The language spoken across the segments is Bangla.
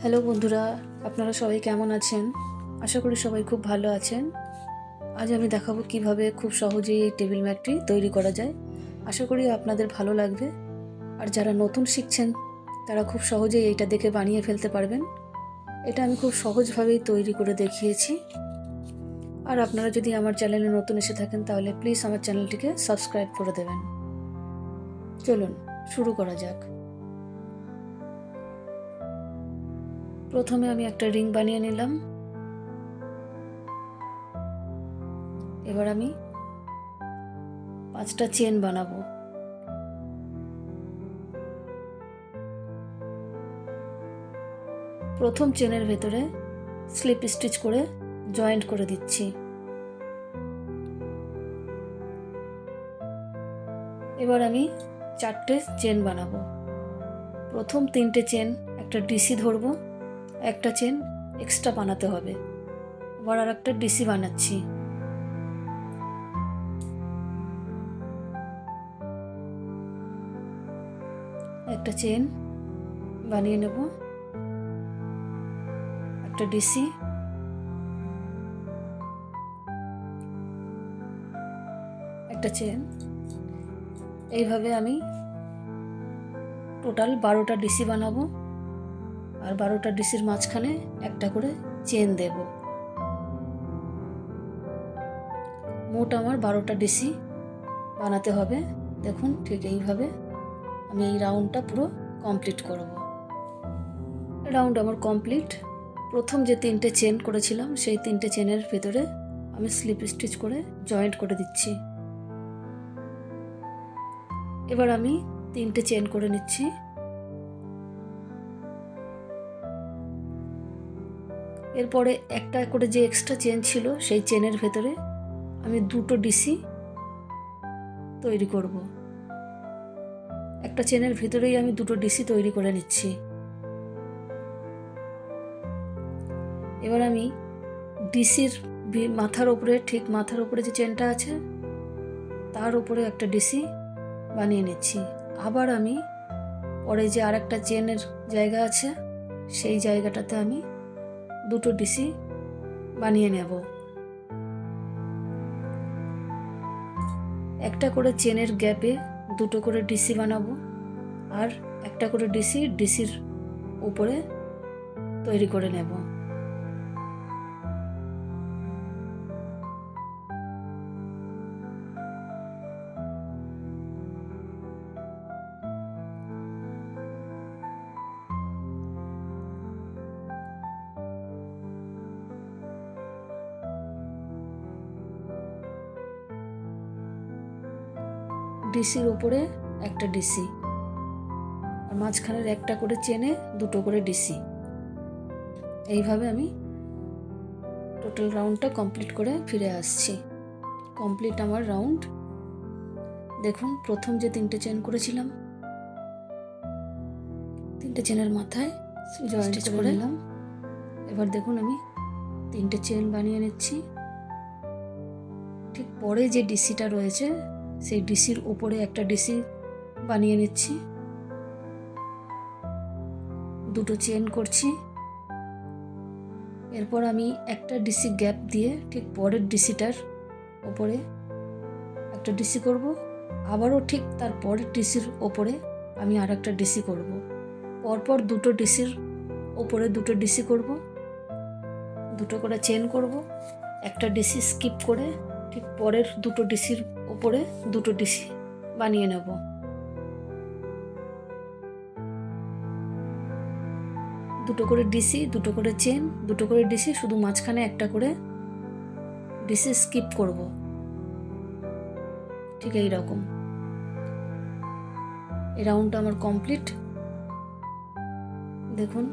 হ্যালো বন্ধুরা, আপনারা সবাই কেমন আছেন? আশা করি সবাই খুব ভালো আছেন। আজ আমি দেখাবো কীভাবে খুব সহজেই এই টেবিল ম্যাটটি তৈরি করা যায়। আশা করি আপনাদের ভালো লাগবে। আর যারা নতুন শিখছেন, তারা খুব সহজেই এইটা দেখে বানিয়ে ফেলতে পারবেন। এটা আমি খুব সহজভাবেই তৈরি করে দেখিয়েছি। আর আপনারা যদি আমার চ্যানেলে নতুন এসে থাকেন, তাহলে প্লিজ আমার চ্যানেলটিকে সাবস্ক্রাইব করে দেবেন। চলুন, শুরু করা যাক। প্রথমে আমি একটা রিং বানিয়ে নিলাম। এবার আমি পাঁচটা চেন বানাবো। প্রথম চেনের ভেতরে স্লিপ স্টিচ করে জয়েন্ট করে দিচ্ছি। এবার আমি চারটে চেন বানাবো। প্রথম তিনটে চেন একটা ডিসি ধরবো। একটা চেন এক্সট্রা বানাতে হবে। আবার আর একটা ডিসি বানাচ্ছি। একটা চেন বানিয়ে নেব। একটা ডিসি একটা চেন। এইভাবে আমি টোটাল বারোটা ডিসি বানাবো। আর বারোটা ডিসির মাঝখানে একটা করে চেন দেব। মোট আমার বারোটা ডিসি বানাতে হবে। দেখুন ঠিক এইভাবে আমি এই রাউন্ডটা পুরো কমপ্লিট করব। রাউন্ড আমার কমপ্লিট। প্রথম যে তিনটে চেন করেছিলাম, সেই তিনটে চেনের ভেতরে আমি স্লিপ স্টিচ করে জয়েন্ট করে দিচ্ছি। এবার আমি তিনটে চেন করে নিচ্ছি। এরপরে একটা করে যে এক্সট্রা চেন ছিল, সেই চেনের ভেতরে আমি দুটো ডিসি তৈরি করব। একটা চেনের ভেতরেই আমি দুটো ডিসি তৈরি করে নিচ্ছি। এবার আমি ডিসির মাথার ওপরে, ঠিক মাথার ওপরে যে চেনটা আছে, তার উপরে একটা ডিসি বানিয়ে নিচ্ছি। আবার আমি পরে যে আর একটা চেনের জায়গা আছে, সেই জায়গাটাতে আমি দুটো ডিসি বানিয়ে নেব। একটা করে চেনের গ্যাপে দুটো করে ডিসি বানাবো আর একটা করে ডিসি ডিসির উপরে তৈরি করে নেব। ডিসির উপরে একটা ডিসি। আর মাঝখানের একটা করে চেনে দুটো করে ডিসি। এইভাবে আমি টোটাল রাউন্ডটা কমপ্লিট করে ফিরে আসছি। কমপ্লিট আমার রাউন্ড। দেখুন প্রথম যে তিনটে চেন করেছিলাম তিনটে চেনের মাথায় জয়েন্ট করে নিলাম। এবার দেখুন আমি তিনটে চেন বানিয়ে নিচ্ছি। ঠিক পরে যে ডিসিটা রয়েছে সেই ডিসির উপরে একটা ডিসি বানিয়ে নিচ্ছি। দুটো চেন করছি। এরপর আমি একটা ডিসি গ্যাপ দিয়ে ঠিক পরের ডিসিটার ওপরে একটা ডিসি করব। আবারও ঠিক তার পরের ডিসির ওপরে আমি আর একটা ডিসি করব। পরপর দুটো ডিসির ওপরে দুটো ডিসি করব। দুটো করে চেন করব। একটা ডিসি স্কিপ করে ঠিক পরের দুটো ডিসির উপরে দুটো ডিসি বানিয়ে নেব। দুটো করে ডিসি, দুটো করে চেন, দুটো করে ডিসি, শুধু মাঝখানে একটা করে ডিসি স্কিপ করব। ঠিক এই রকম। এই রাউন্ডটা আমার কমপ্লিট। দেখুন,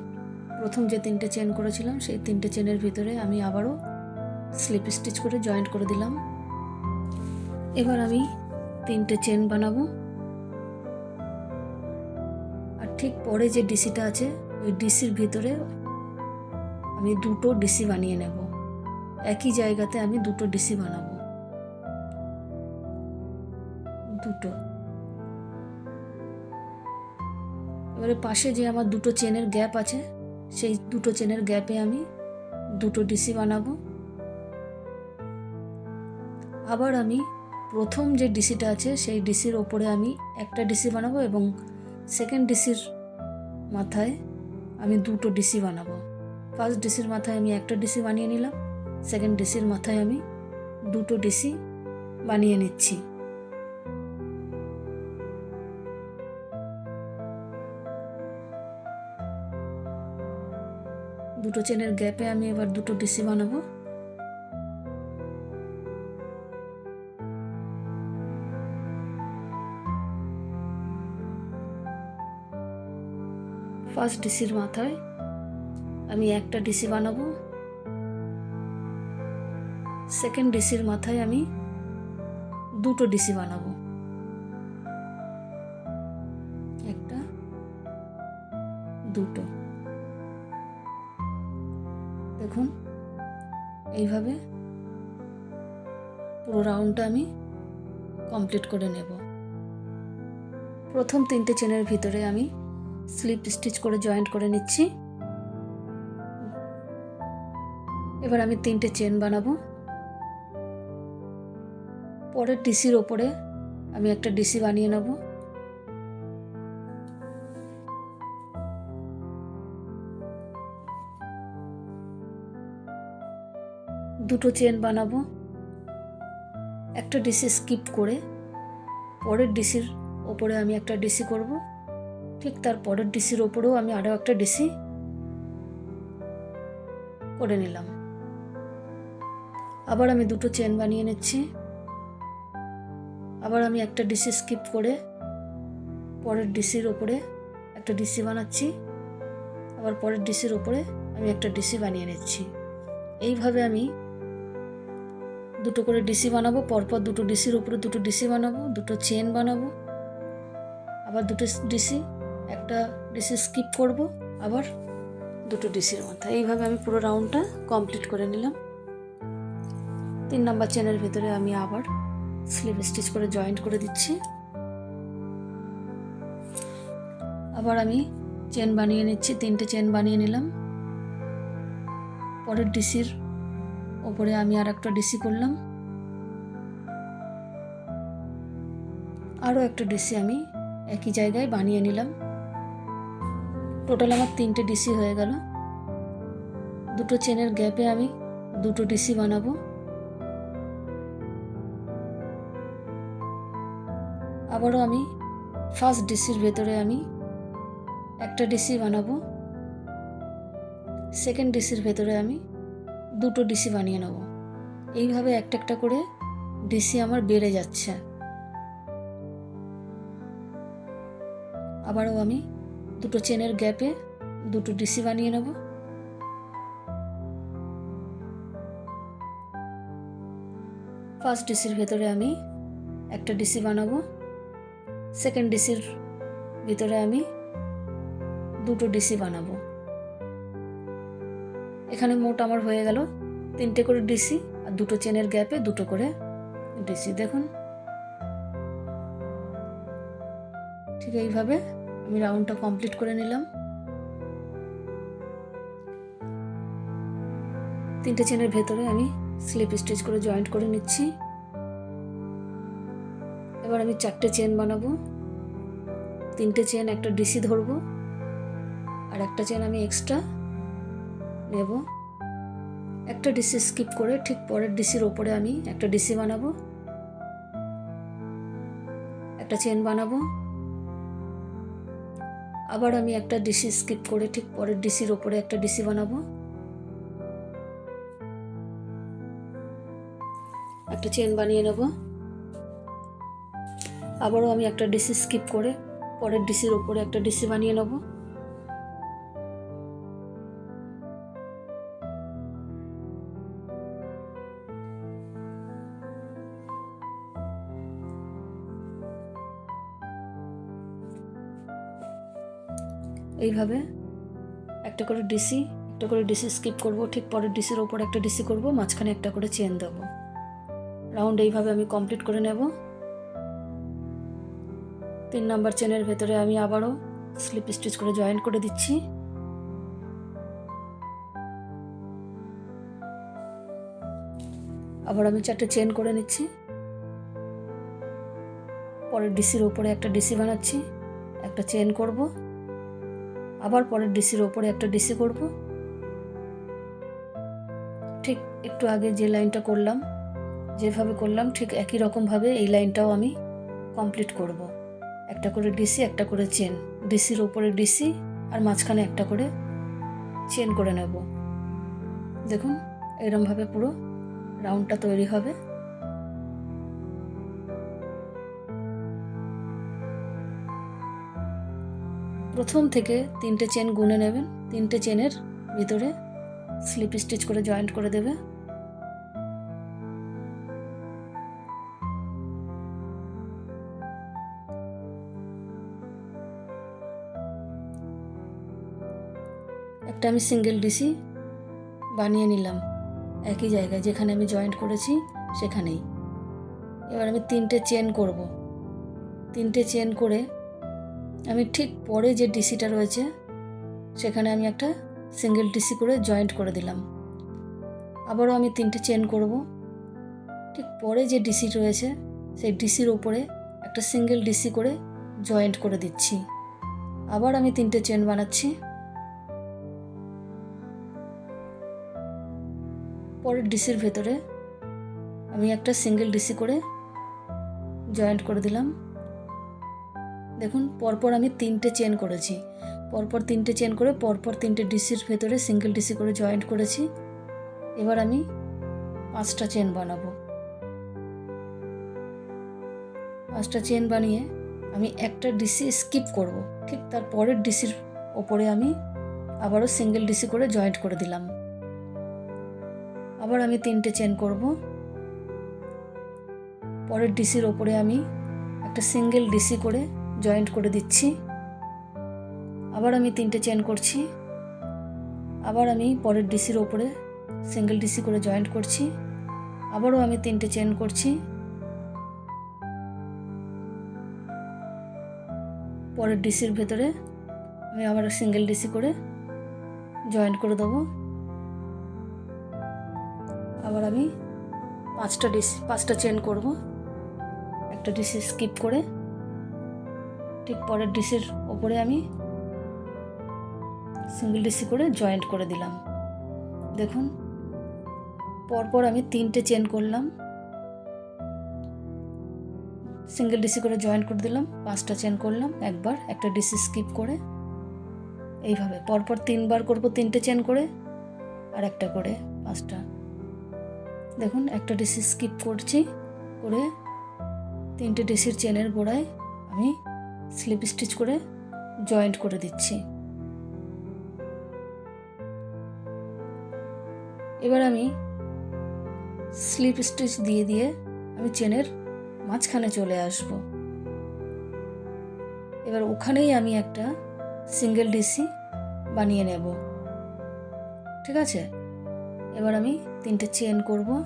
প্রথম যে তিনটে চেন করেছিলাম, সেই তিনটে চেনের ভিতরে আমি আবারও স্লিপ স্টিচ করে জয়েন্ট করে দিলাম। এবার আমি তিনটে চেন বানাবো। আর ঠিক পরে যে ডিসিটা আছে, ওই ডিসির ভিতরে আমি দুটো ডিসি বানিয়ে নেব। একই জায়গাতে আমি দুটো ডিসি বানাবো। দুটো। এবারে পাশে যে আমার দুটো চেনের গ্যাপ আছে, সেই দুটো চেনের গ্যাপে আমি দুটো ডিসি বানাবো। আবার আমি প্রথম যে ডিসিটা আছে সেই ডিসির ওপরে আমি একটা ডিসি বানাবো এবং সেকেন্ড ডিসির মাথায় আমি দুটো ডিসি বানাবো ফার্স্ট ডিসির মাথায় আমি একটা ডিসি বানিয়ে নিলাম সেকেন্ড ডিসির মাথায় আমি দুটো ডিসি বানিয়ে নিচ্ছি দুটো চেনের গ্যাপে আমি এবার দুটো ডিসি বানাবো ফার্স্ট ডিসির মাথায়, আমি একটা ডিসি বানাবো। সেকেন্ড ডিসির মাথায় আমি দুটো ডিসি বানাবো। একটা, দুটো। দেখুন, এইভাবে পুরো রাউন্ডটা আমি কমপ্লিট করে নেব। প্রথম তিনটে চেনের ভিতরে আমি স্লিপ স্টিচ করে জয়েন্ট করে নিচ্ছি। এবার আমি তিনটে চেন বানাবো। পরের ডিসির ওপরে আমি একটা ডিসি বানিয়ে নেব। দুটো চেন বানাবো। একটা ডিসি স্কিপ করে পরের ডিসির ওপরে আমি একটা ডিসি করব। ঠিক তার পরের ডিসির ওপরেও আমি আরও একটা ডিসি করে নিলাম। আবার আমি দুটো চেন বানিয়ে নিচ্ছি। আবার আমি একটা ডিসি স্কিপ করে পরের ডিসির ওপরে একটা ডিসি বানাচ্ছি। আবার পরের ডিসির ওপরে আমি একটা ডিসি বানিয়ে নিচ্ছি। এইভাবে আমি দুটো করে ডিসি বানাবো, পরপর দুটো ডিসির উপরে দুটো ডিসি বানাবো, দুটো চেন বানাবো। আবার দুটো ডিসি একটা ডিসি স্কিপ করব, আবার দুটো ডিসির মাথা এইভাবে আমি পুরো রাউন্ডটা কমপ্লিট করে নিলাম। তিন নাম্বার চেনের ভিতরে আমি আবার স্লিপ স্টিচ করে জয়েন্ট করে দিচ্ছি। আবার আমি চেন বানিয়ে নিচ্ছি, তিনটে চেন বানিয়ে নিলাম। পরের ডিসির ওপরে আমি আর একটা ডিসি করলাম। আরও একটা ডিসি আমি একই জায়গায় বানিয়ে নিলাম। টোটাল আমার তিনটে ডিসি হয়ে গেল। দুটো চেনের গ্যাপে আমি দুটো ডিসি বানাবো। আবারও আমি ফার্স্ট ডিসির ভেতরে আমি একটা ডিসি বানাবো। সেকেন্ড ডিসির ভেতরে আমি দুটো ডিসি বানিয়ে নেব। এইভাবে একটা একটা করে ডিসি আমার বেড়ে যাচ্ছে। আবারও আমি দুটো চেনের গ্যাপে দুটো ডিসি বানিয়ে নেব। ফার্স্ট ডিসির ভেতরে আমি একটা ডিসি বানাবো। সেকেন্ড ডিসির ভিতরে আমি দুটো ডিসি বানাবো। এখানে মোট আমার হয়ে গেল তিনটে করে ডিসি আর দুটো চেনের গ্যাপে দুটো করে ডিসি। দেখুন, ঠিক এইভাবে আমি রাউন্ডটা কমপ্লিট করে নিলাম। তিনটে চেনের ভেতরে আমি স্লিপ স্টিচ করে জয়েন্ট করে নিচ্ছি। এবার আমি চারটে চেন বানাবো। তিনটে চেন একটা ডিসি ধরবো। আর একটা চেন আমি এক্সট্রা নেব। একটা ডিসি স্কিপ করে ঠিক পরের ডিসির ওপরে আমি একটা ডিসি বানাবো। একটা চেন বানাবো। আবার আমি একটা ডিসি স্কিপ করে ঠিক পরের ডিসির ওপরে একটা ডিসি বানাবো। একটা চেন বানিয়ে নেব। আবারও আমি একটা ডিসি স্কিপ করে পরের ডিসির ওপরে একটা ডিসি বানিয়ে নেব। এইভাবে একটা করে ডিসি একটা করে ডিসি স্কিপ করব, ঠিক পরের ডিসির ওপর একটা ডিসি করব, মাঝখানে একটা করে চেন দেবো। রাউন্ড এইভাবে আমি কমপ্লিট করে নেব। তিন নাম্বার চেনের ভেতরে আমি আবারও স্লিপ স্টিচ করে জয়েন করে দিচ্ছি। আবার আমি চারটে চেন করে নিচ্ছি। পরে ডিসির ওপরে একটা ডিসি বানাচ্ছি, একটা চেন করব। আবার পরের ডিসির ওপরে একটা ডিসি করব। ঠিক একটু আগে যে লাইনটা করলাম, যেভাবে করলাম, ঠিক একই রকমভাবে এই লাইনটাও আমি কমপ্লিট করব। একটা করে ডিসি, একটা করে চেন। ডিসির ওপরে ডিসি আর মাঝখানে একটা করে চেন করে নেব। দেখুন, এরমভাবে পুরো রাউন্ডটা তৈরি হবে। প্রথম থেকে তিনটে চেন গুনে নেবেন। তিনটে চেনের ভিতরে স্লিপ স্টিচ করে জয়েন্ট করে দেবে। একটা আমি সিঙ্গেল ডিসি বানিয়ে নিলাম। একই জায়গায় যেখানে আমি জয়েন্ট করেছি সেখানেই। এবার আমি তিনটে চেন করব। তিনটে চেন করে আমি ঠিক পরে যে ডিসিটা রয়েছে, সেখানে আমি একটা সিঙ্গেল ডিসি করে জয়েন্ট করে দিলাম। আবারও আমি তিনটে চেন করব। ঠিক পরে যে ডিসি রয়েছে, সেই ডিসির ওপরে একটা সিঙ্গেল ডিসি করে জয়েন্ট করে দিচ্ছি। আবার আমি তিনটে চেন বানাচ্ছি। পরের ডিসির ভেতরে আমি একটা সিঙ্গেল ডিসি করে জয়েন্ট করে দিলাম। দেখুন, পরপর আমি তিনটে চেন করেছি। পরপর তিনটে চেন করে পরপর তিনটে ডিসির ভেতরে সিঙ্গেল ডিসি করে জয়েন্ট করেছি। এবার আমি পাঁচটা চেন বানাবো। পাঁচটা চেন বানিয়ে আমি একটা ডিসি স্কিপ করব। ঠিক তার পরের ডিসির ওপরে আমি আবারও সিঙ্গেল ডিসি করে জয়েন্ট করে দিলাম। আবার আমি তিনটে চেন করব। পরের ডিসির ওপরে আমি একটা সিঙ্গেল ডিসি করে জয়েন্ট করে দিচ্ছি। আবার আমি তিনটে চেন করছি। আবার আমি পরের ডিসির ওপরে সিঙ্গেল ডিসি করে জয়েন্ট করছি। আবারও আমি তিনটে চেন করছি। পরের ডিসির ভেতরে আমি আবার সিঙ্গেল ডিসি করে জয়েন্ট করে দেবো। আবার আমি পাঁচটা ডিসি পাঁচটা চেন করব। একটা ডিসি স্কিপ করে ঠিক পরের ডিসির ওপরে আমি সিঙ্গেল ডিসি করে জয়েন্ট করে দিলাম। দেখুন, পরপর আমি তিনটে চেন করলাম। সিঙ্গেল ডিসি করে জয়েন্ট করে দিলাম, পাঁচটা চেন করলাম, একবার একটা ডিসি স্কিপ করে। এইভাবে পরপর তিনবার করব তিনটে চেন করে, আর একটা করে পাঁচটা। দেখুন, একটা ডিসি স্কিপ করছি, করে তিনটে ডিসির চেনের গোড়ায় আমি স্লিপ স্টিচ করে জয়েন্ট করে দিচ্ছি। এবার আমি স্লিপ স্টিচ দিয়ে দিয়ে আমি চেনের মাঝখানে চলে আসব। এবার ওখানেই আমি একটা সিঙ্গেল ডিসি বানিয়ে নেব। ঠিক আছে? এবার আমি তিনটে চেন করব।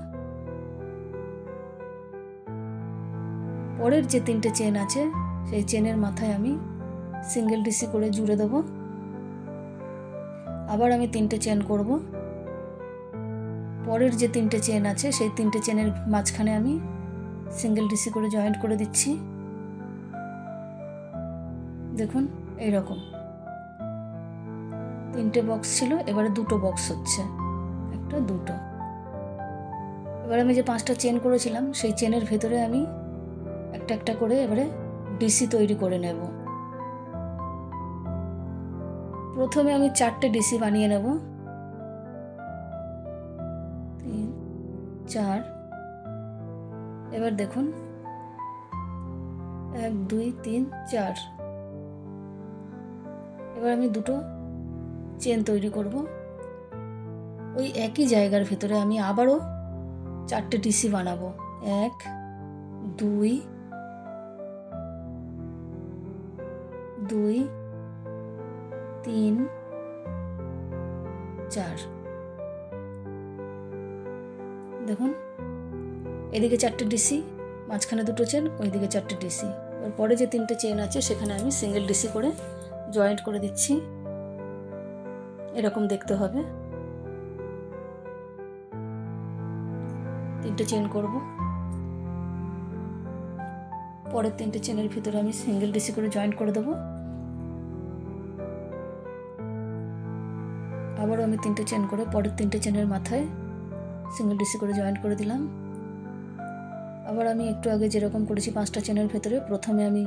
পরের যে তিনটে চেন আছে সেই চেনের মাথায় আমি সিঙ্গেল ডিসি করে জুড়ে দেবো। আবার আমি তিনটে চেন করব। পরের যে তিনটে চেন আছে, সেই তিনটে চেনের মাঝখানে আমি সিঙ্গেল ডিসি করে জয়েন্ট করে দিচ্ছি। দেখুন এই রকম তিনটে বক্স ছিল, এবারে দুটো বক্স হচ্ছে। একটা, দুটো। এবার আমি যে পাঁচটা চেন করেছিলাম, সেই চেনের ভেতরে আমি একটা একটা করে এবারে ডিসি তৈরি করে নেব। প্রথমে আমি চারটে ডিসি বানিয়ে নেব। তিন, চার, এবার দেখুন। এক, দুই, তিন, চার। এবার আমি দুটো চেন তৈরি করব। ওই একই জায়গার ভেতরে আমি আবারও চারটে ডিসি বানাবো। এক, দুই দুই, তিন, চার। দেখুন, এদিকে চারটে ডিসি, মাঝখানে দুটো চেন, ওইদিকে চারটে ডিসি। এর পরে যে তিনটে চেন আছে, সেখানে আমি সিঙ্গেল ডিসি করে জয়েন্ট করে দিচ্ছি। এরকম দেখতে হবে। তিনটে চেন করব। পরের তিনটে চেনের ভিতরে আমি সিঙ্গেল ডিসি করে জয়েন্ট করে দেবো। আবারও আমি তিনটে চেন করে পরের তিনটে চেনের মাথায় সিঙ্গেল ডিসি করে জয়েন্ট করে দিলাম। আবার আমি একটু আগে যেরকম করেছি পাঁচটা চেনের ভেতরে, প্রথমে আমি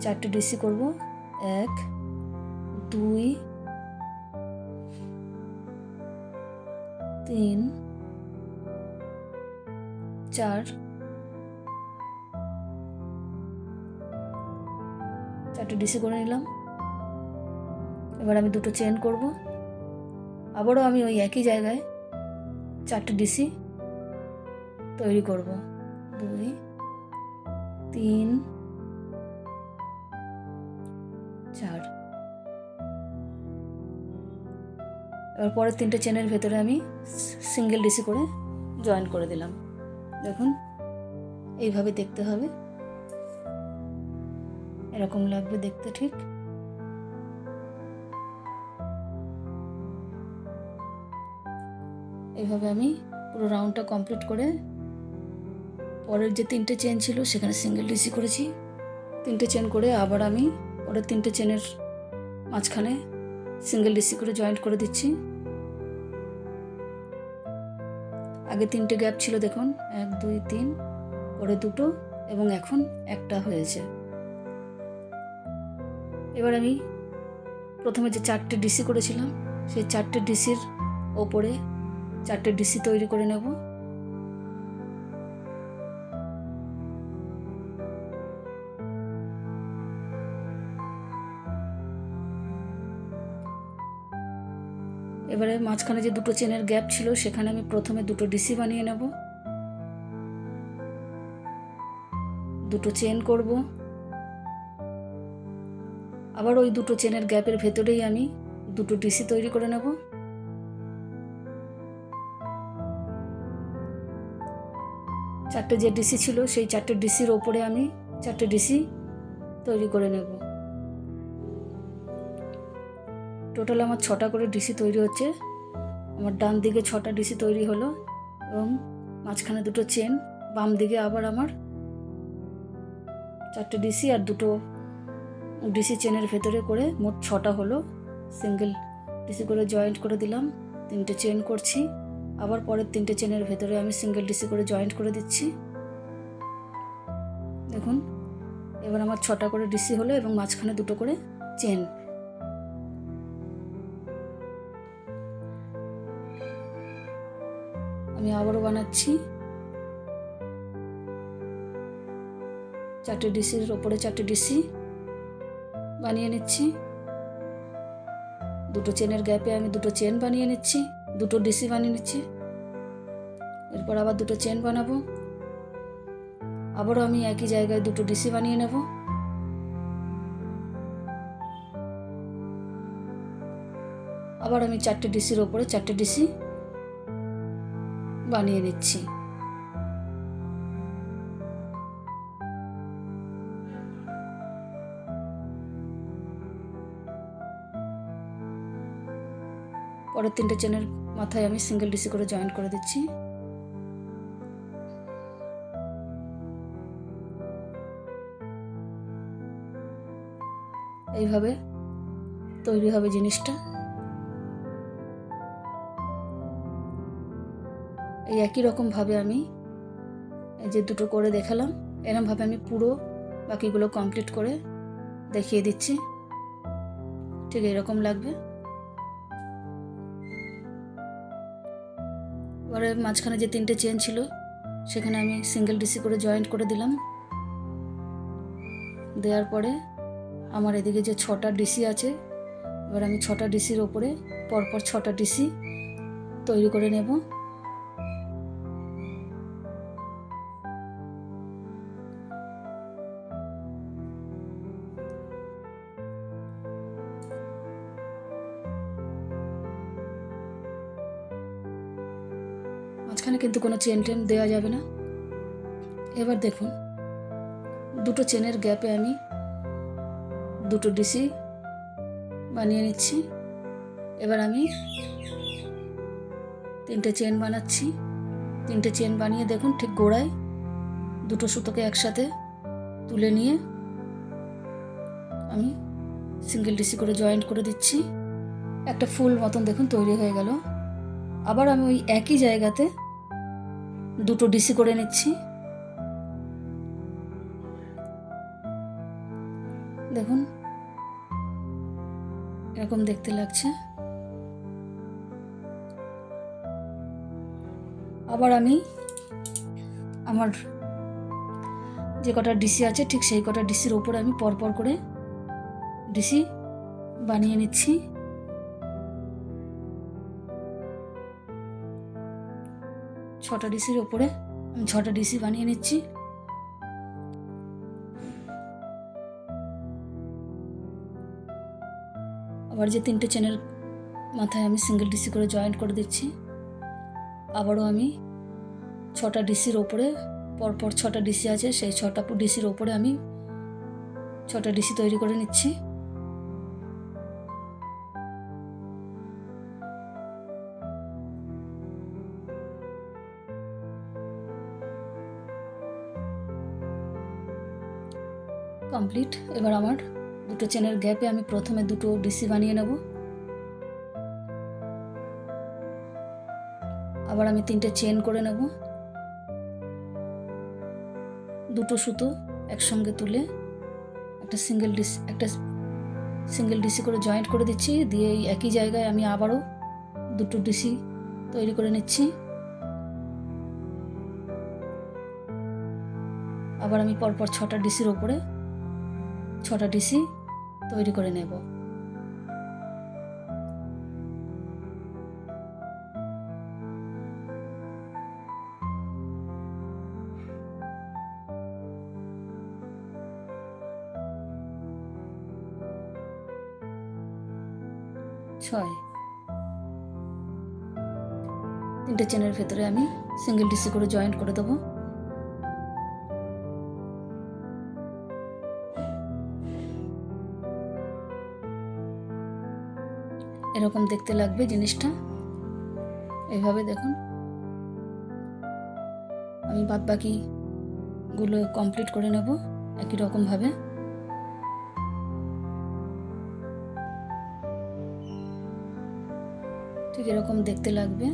চারটে ডিসি করব। এক, দুই, তিন, চার, চারটে ডিসি করে নিলাম। এবার আমি দুটো চেন করব। আবারও আমি ওই একই জায়গায় চারটে ডিসি তৈরি করব। দুই, তিন, চার। এবার পরের তিনটে চেনের ভেতরে আমি সিঙ্গেল ডিসি করে জয়েন করে দিলাম। দেখুন, এইভাবে দেখতে হবে। এরকম লাগবে দেখতে ঠিক। এইভাবে আমি পুরো রাউন্ডটা কমপ্লিট করে পরের যে তিনটে চেন ছিল সেখানে সিঙ্গেল ডিসি করেছি। তিনটে চেন করে আবার আমি পরের তিনটে চেনের মাঝখানে সিঙ্গেল ডিসি করে জয়েন্ট করে দিচ্ছি। আগে তিনটে গ্যাপ ছিল দেখুন, এক, দুই, তিন, পরে দুটো এবং এখন একটা হয়েছে। এবার আমি প্রথমে যে চারটে ডিসি করেছিলাম, সেই চারটে ডিসির ওপরে চারটে ডিসি তৈরি করে নেব। এবারে মাঝখানে যে দুটো চেনের গ্যাপ ছিল, সেখানে আমি প্রথমে দুটো ডিসি বানিয়ে নেব। দুটো চেন করব। আবার ওই দুটো চেনের গ্যাপের ভেতরেই আমি দুটো ডিসি তৈরি করে নেব। চারটে যে ডিসি ছিল, সেই চারটে ডিসির ওপরে আমি চারটে ডিসি তৈরি করে নেব। টোটাল আমার ছটা করে ডিসি তৈরি হচ্ছে। আমার ডান দিকে ছটা ডিসি তৈরি হলো এবং মাঝখানে দুটো চেন বাম দিকে আবার আমার চারটে ডিসি আর দুটো ডিসি চেনের ভেতরে করে মোট ছটা হলো। সিঙ্গেল ডিসি করে জয়েন্ট করে দিলাম, তিনটে চেন করছি। আবার পরের তিনটে চেনের ভেতরে আমি সিঙ্গেল ডিসি করে জয়েন্ট করে দিচ্ছি। দেখুন, এবার আমার ছটা করে ডিসি হলো এবং মাঝখানে দুটো করে চেন। আমি আবারও বানাচ্ছি। চারটে ডিসির ওপরে চারটে ডিসি বানিয়ে নিচ্ছি। দুটো চেনের গ্যাপে আমি দুটো চেন বানিয়ে নিচ্ছি। দুটো ডিসি বানিয়ে নিচ্ছি। এরপর আবার দুটো চেন বানাবো। আবারও আমি একই জায়গায় দুটো ডিসি বানিয়ে নেব। আবার আমি চারটে ডিসির ওপরে চারটে ডিসি বানিয়ে নিচ্ছি। পরের তিনটে চেনের মাথায় আমি সিঙ্গেল ডিসি করে জয়েন করে দিচ্ছি। এইভাবে তৈরি হবে জিনিসটা। এই একই রকমভাবে আমি এই যে দুটো করে দেখালাম এরমভাবে আমি পুরো বাকিগুলো কমপ্লিট করে দেখিয়ে দিচ্ছি। ঠিক এরকম লাগবে। এবারে মাঝখানে যে তিনটে চেন ছিল, সেখানে আমি সিঙ্গেল ডিসি করে জয়েন্ট করে দিলাম। দেওয়ার পরে আমার এদিকে যে ছটা ডিসি আছে, এবার আমি ছটা ডিসির ওপরে পরপর ছটা ডিসি তৈরি করে নেব। কোনো চেন টেন দেওয়া যাবে না। এবার দেখুন, দুটো চেনের গ্যাপে আমি দুটো ডিসি বানিয়ে নিচ্ছি। এবার আমি তিনটে চেন বানাচ্ছি। তিনটে চেন বানিয়ে দেখুন, ঠিক গোড়ায় দুটো সুতোকে একসাথে তুলে নিয়ে আমি সিঙ্গেল ডিসি করে জয়েন্ট করে দিচ্ছি। একটা ফুল মতন দেখুন তৈরি হয়ে গেল। আবার আমি ওই একই জায়গাতে দুটো ডিসি করে নিচ্ছি। দেখুন, এরকম দেখতে লাগছে। আবার আমি আমার যে কটা ডিসি আছে, ঠিক সেই কটা ডিসির ওপরে আমি পরপর করে ডিসি বানিয়ে নিচ্ছি। ছটা ডিসির ওপরে, আমি ছটা ডিসি বানিয়ে নিচ্ছি। আবার যে তিনটে চেনের মাথায় আমি সিঙ্গেল ডিসি করে জয়েন্ট করে দিচ্ছি, আবারও আমি ছটা ডিসির ওপরে, পরপর ছটা ডিসি আছে, সেই ছটা ডিসির ওপরে আমি ছটা ডিসি তৈরি করে নিচ্ছি। কমপ্লিট এবার আমার দুটো চেনের গ্যাপে আমি প্রথমে দুটো ডিসি বানিয়ে নেব। আবার আমি তিনটে চেন করে নেব। দুটো সুতো একসঙ্গে তুলে একটা সিঙ্গেল ডিসি একটা সিঙ্গেল ডিসি করে জয়েন্ট করে দিচ্ছি। দিয়ে এই একই জায়গায় আমি আবারও দুটো ডিসি তৈরি করে নিচ্ছি। আবার আমি পরপর ছটা ডিসির ওপরে ছটা ডিসি তৈরি করে নেব। ছয়। তিনটে চেনের ভেতরে আমি সিঙ্গেল ডিসি করে জয়েন্ট করে দেবো। এরকম দেখতে লাগবে জিনিসটা। এভাবে দেখুন। আমি বাদ বাকিগুলো কমপ্লিট করে নেব একই রকমভাবে ঠিক এরকম দেখতে লাগবে।